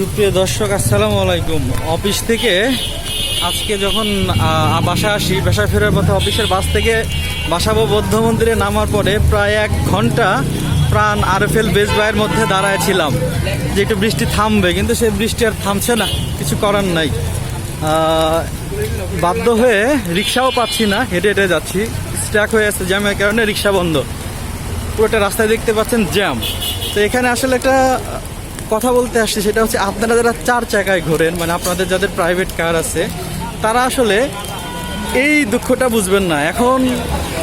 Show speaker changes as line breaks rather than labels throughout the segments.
সুপ্রিয় দর্শক, আসসালামু আলাইকুম। অফিস থেকে আজকে যখন বাসা আসি বাসা ফেরার পথে অফিসের বাস থেকে বাসাবো বৌদ্ধ মন্দিরে নামার পরে প্রায় এক ঘণ্টা প্রাণ আরএফএল বেস বাইয়ের মধ্যে দাঁড়ায় ছিলাম। যে একটু বৃষ্টি থামবে, কিন্তু সেই বৃষ্টি আর থামছে না, কিছু করার নাই। বাধ্য হয়ে রিক্সাও পাচ্ছি না, হেঁটে হেঁটে যাচ্ছি। স্ট্যাক হয়ে আছে জ্যামের কারণে রিক্সা বন্ধ। পুরোটা রাস্তায় দেখতে পাচ্ছেন জ্যাম তো এখানে আসলে একটা কথা বলতে আসছি সেটা হচ্ছে আপনারা যারা চার চাকায় ঘোরেন মানে আপনাদের যাদের প্রাইভেট কার আছে, তারা আসলে এই দুঃখটা বুঝবেন না। এখন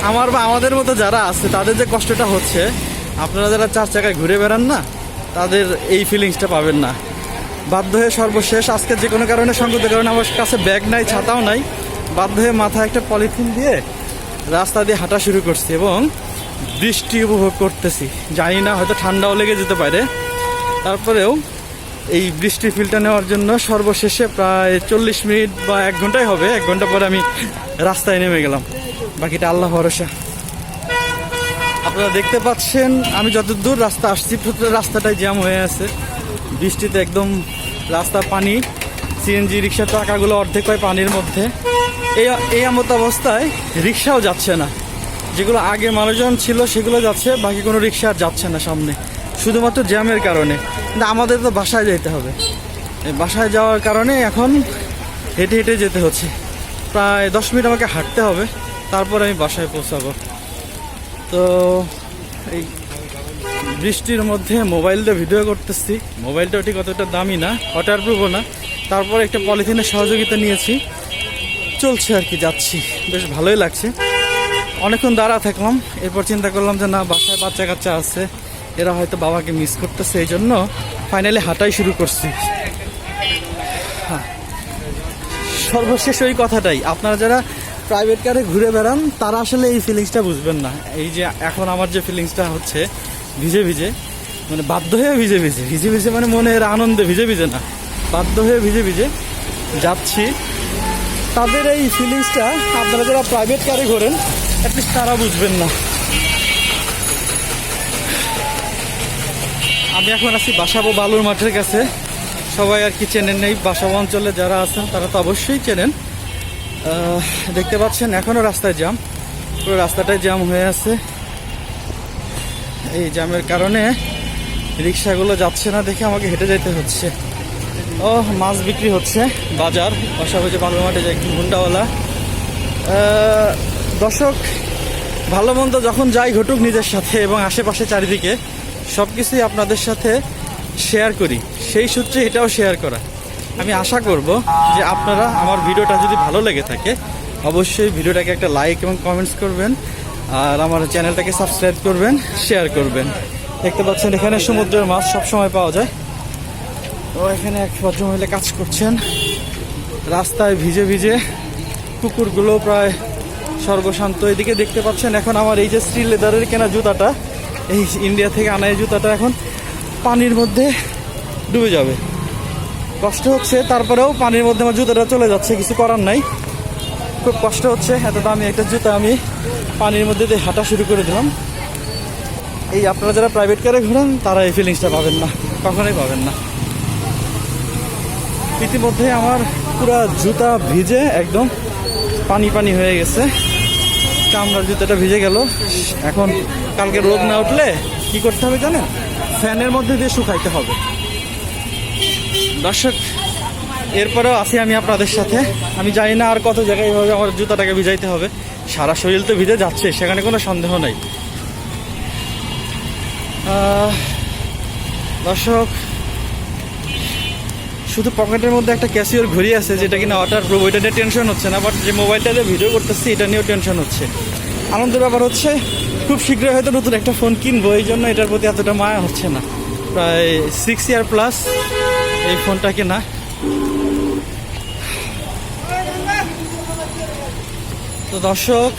আমার বা আমাদের মতো যারা আছে, তাদের যে কষ্টটা হচ্ছে, আপনারা যারা চার চাকায় ঘুরে বেড়ান না, তাদের এই ফিলিংসটা পাবেন না। বাধ্য হয়ে সর্বশেষ, আজকে যে কোনো কারণে সংগত কারণে আমার কাছে ব্যাগ নাই, ছাতাও নাই, বাধ্য হয়ে মাথায় একটা পলিথিন দিয়ে রাস্তা দিয়ে হাঁটা শুরু করছি এবং বৃষ্টি উপভোগ করতেছি। জানি না, হয়তো ঠান্ডাও লেগে যেতে পারে। তারপরেও এই বৃষ্টি ফিল্টার নেওয়ার জন্য সর্বশেষে প্রায় চল্লিশ মিনিট বা এক ঘন্টাই হবে। এক ঘণ্টা পরে আমি রাস্তায় নেমে গেলাম। বাকিটা আল্লাহ ভরসা। আপনারা দেখতে পাচ্ছেন, আমি যত দূর রাস্তা আসছি রাস্তাটাই জ্যাম হয়ে আছে। বৃষ্টিতে একদম রাস্তা পানি সিএনজি রিক্সার টাকাগুলো অর্ধেক হয় পানির মধ্যে। এই এই মতো অবস্থায় রিক্সাও যাচ্ছে না। যেগুলো আগে মানুষজন ছিল, সেগুলো যাচ্ছে, বাকি কোনো রিক্সা আর যাচ্ছে না সামনে। শুধুমাত্র জ্যামের কারণে। কিন্তু আমাদের তো বাসায় যেতে হবে। এই বাসায় যাওয়ার কারণে এখন হেঁটে হেঁটে যেতে হচ্ছে। প্রায় দশ মিনিট আমাকে হাঁটতে হবে তারপর আমি বাসায় পৌঁছাবো। তো এই বৃষ্টির মধ্যে মোবাইলটা ভিডিও করতেছি। মোবাইলটা ঠিক অতটা দামি না ওয়াটার প্রুফও না। তারপর একটা পলিথিনের সহযোগিতা নিয়েছি। চলছে আর কি যাচ্ছি। বেশ ভালোই লাগছে। অনেকক্ষণ দাঁড়া থাকলাম এরপর চিন্তা করলাম যে না বাসায় বাচ্চা কাচ্চা আছে। এরা হয়তো বাবাকে মিস করতেছে, এই জন্য ফাইনালি হাঁটাই শুরু করছি। হ্যাঁ। সর্বশেষ ওই কথাটাই, আপনারা যারা প্রাইভেট কারে ঘুরে বেড়ান, তারা আসলে এই ফিলিংসটা বুঝবেন না। এই যে এখন আমার যে ফিলিংসটা হচ্ছে, ভিজে ভিজে মানে বাধ্য হয়ে ভিজে ভিজে ভিজে ভিজে মানে মনের আনন্দে ভিজে ভিজে না। বাধ্য হয়ে ভিজে ভিজে যাচ্ছি। তাদের এই ফিলিংসটা আপনারা যারা প্রাইভেট কারে ঘোরেন অ্যাটলিস্ট তারা বুঝবেন না। আমি এখন আছি বাসাবো বালুর মাঠের কাছে। সবাই আর কি চেনেন নেই, বাসাবো অঞ্চলে যারা আছেন তারা তো অবশ্যই চেনেন। দেখতে পাচ্ছেন এখনও রাস্তায় জ্যাম। পুরো রাস্তাটাই জ্যাম হয়ে আছে। এই জ্যামের কারণে রিক্সাগুলো যাচ্ছে না দেখে আমাকে হেঁটে যেতে হচ্ছে। ও মাছ বিক্রি হচ্ছে। বাজার পাশাপাশি বালুর মাঠে যে একটি হুন্ডাওয়ালা দর্শক, ভালো মন্দ যখন যাই ঘটুক নিজের সাথে এবং আশেপাশে চারিদিকে। সব কিছুই আপনাদের সাথে শেয়ার করি। সেই সূত্রে এটাও শেয়ার করা। আমি আশা করব যে আপনারা আমার ভিডিওটা যদি ভালো লেগে থাকে, অবশ্যই ভিডিওটাকে একটা লাইক এবং কমেন্টস করবেন, আর আমার চ্যানেলটাকে সাবস্ক্রাইব করবেন শেয়ার করবেন। দেখতে পাচ্ছেন এখানে সমুদ্রের মাছ সবসময় পাওয়া যায়। ও, এখানে এক ভদ্রমহিলা কাজ করছেন। রাস্তায় ভিজে ভিজে কুকুরগুলো প্রায় সর্বশান্ত। এদিকে দেখতে পাচ্ছেন এখন আমার এই যে স্ত্রী লেদারের কেনা জুতাটা এই ইন্ডিয়া থেকে আনা এই জুতাটা এখন পানির মধ্যে ডুবে যাবে। কষ্ট হচ্ছে, তারপরেও পানির মধ্যে আমার জুতাটা চলে যাচ্ছে, কিছু করার নাই। খুব কষ্ট হচ্ছে, এত দামি একটা জুতা আমি পানির মধ্যে দিয়ে হাঁটা শুরু করে দিলাম। এই আপনারা যারা প্রাইভেট কারে ঘোরেন, তারা এই ফিলিংসটা পাবেন না, কখনোই পাবেন না। ইতিমধ্যে আমার পুরা জুতা ভিজে একদম পানি পানি হয়ে গেছে। চামড়ার জুতাটা ভিজে গেল। এখন কালকে রোদ না উঠলে কি করতে হবে জানেন? ফ্যানের মধ্যে দিয়ে শুকাইতে হবে। দর্শক, এরপরেও আছি আমি আপনাদের সাথে। আমি জানি না আর কত জায়গায় এভাবে আমার জুতাটাকে ভিজাইতে হবে। সারা শরীর তো ভিজে যাচ্ছে, সেখানে কোনো সন্দেহ নেই। দর্শক শুধু পকেটের মধ্যে একটা ক্যাসিওর ঘড়ি আছে যেটা কিনা ওয়াটার প্রুফ ওইটা নিয়ে টেনশন হচ্ছে না বাট যে মোবাইলটা দিয়ে ভিডিও করতেছি, এটা নিয়েও টেনশন হচ্ছে। আনন্দের ব্যাপার হচ্ছে, খুব শীঘ্রই হয়তো নতুন একটা ফোন কিনবো এই জন্য এটার প্রতি এতটা মায়া হচ্ছে না। প্রায় সিক্স ইয়ার প্লাস এই ফোনটা কেনা। তো দর্শক,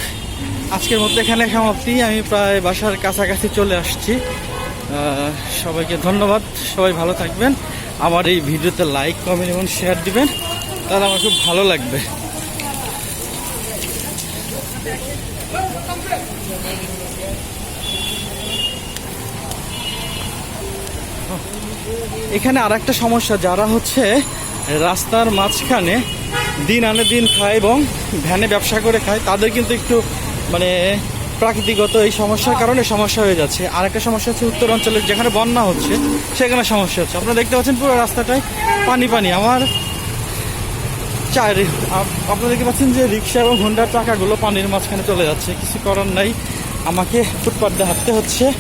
আজকের মধ্যে এখানে সমাপ্তি। আমি প্রায় বাসার কাছাকাছি চলে আসছি। সবাইকে ধন্যবাদ। সবাই ভালো থাকবেন। আমার এই ভিডিওতে লাইক কমেন্ট এবং শেয়ার দিবেন। তাহলে আমার খুব ভালো লাগবে। এখানে আর একটা সমস্যা, যারা হচ্ছে রাস্তার মাঝখানে দিন আনে দিন খায় এবং ভ্যানে ব্যবসা করে খায়, তাদের কিন্তু একটু মানে প্রাকৃতিগত এই সমস্যার কারণে সমস্যা হয়ে যাচ্ছে। আর একটা সমস্যা হচ্ছে উত্তর অঞ্চলে যেখানে বন্যা হচ্ছে, সেখানে সমস্যা হচ্ছে। আপনারা দেখতে পাচ্ছেন পুরো রাস্তাটায় পানি পানি। আমার চার আপ- আপনারা দেখতে পাচ্ছেন যে রিক্সা এবং হোন্ডার চাকাগুলো পানির মাঝখানে চলে যাচ্ছে। কিছু করার নাই। আমাকে ফুটপাথ দিয়ে হাঁটতে হচ্ছে।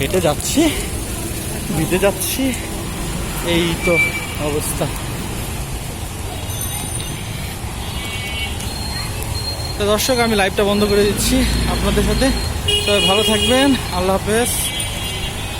হেঁটে যাচ্ছি ভিজে যাচ্ছি। এই তো অবস্থা। তো দর্শক আমি লাইভটা বন্ধ করে দিচ্ছি আপনাদের সাথে। সবাই ভালো থাকবেন। আল্লাহ হাফেজ।